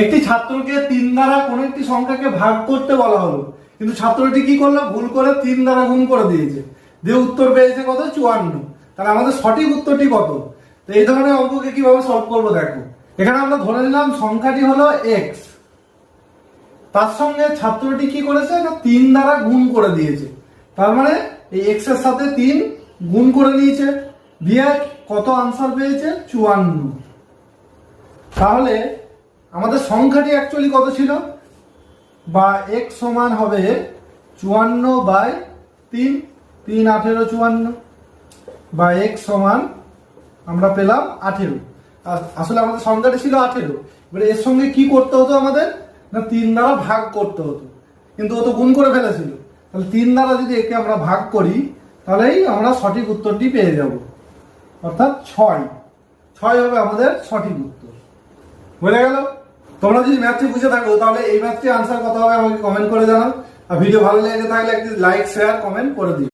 একটি ছাত্রকে তিন দ্বারা কোনো একটি সংখ্যাকে ভাগ করতে বলা হলো। কিন্তু ছাত্রটি কি করল? ভুল করে তিন দ্বারা গুণ করে দিয়েছে। দিয়ে উত্তর পেয়েছে কত? চুয়ান্ন। তাহলে আমাদের সঠিক উত্তরটি কত? তো এই ধরনের অঙ্ককে কীভাবে সলভ করব দেখো। এখানে আমরা ধরে নিলাম সংখ্যাটি হলো এক্স তার সঙ্গে ছাত্রটি কি করেছে? না, তিন দ্বারা গুণ করে দিয়েছে। তার মানে এই এক্সের সাথে তিন গুণ করে দিয়েছে দিয়ে কত আনসার পেয়েছে? চুয়ান্ন। তাহলে আমাদের সংখ্যাটি অ্যাকচুয়ালি কত ছিল? বা এক সমান হবে চুয়ান্ন বাই তিন তিন আঠেরো চুয়ান্ন, বা এক সমান আমরা পেলাম আঠেরো। আসলে আমাদের সংখ্যাটি ছিল আঠেরো। এবারে এর সঙ্গে কি করতে হতো আমাদের? না, তিন দ্বারা ভাগ করতে হতো। কিন্তু ও তো গুণ করে ফেলেছিল। তাহলে তিন দ্বারা যদি একে আমরা ভাগ করি, তাহলেই আমরা সঠিক উত্তরটি পেয়ে যাব। অর্থাৎ ছয়। ছয় হবে আমাদের সঠিক উত্তর। বুঝে গেল? তোমরা যদি ম্যাথটি বুঝে থাকো, তাহলে এই ম্যাথটি আনসার কত হবে আমাকে কমেন্ট করে জানাও। আর ভিডিও ভালো লেগে থাকলে একটি লাইক শেয়ার কমেন্ট করে দিও।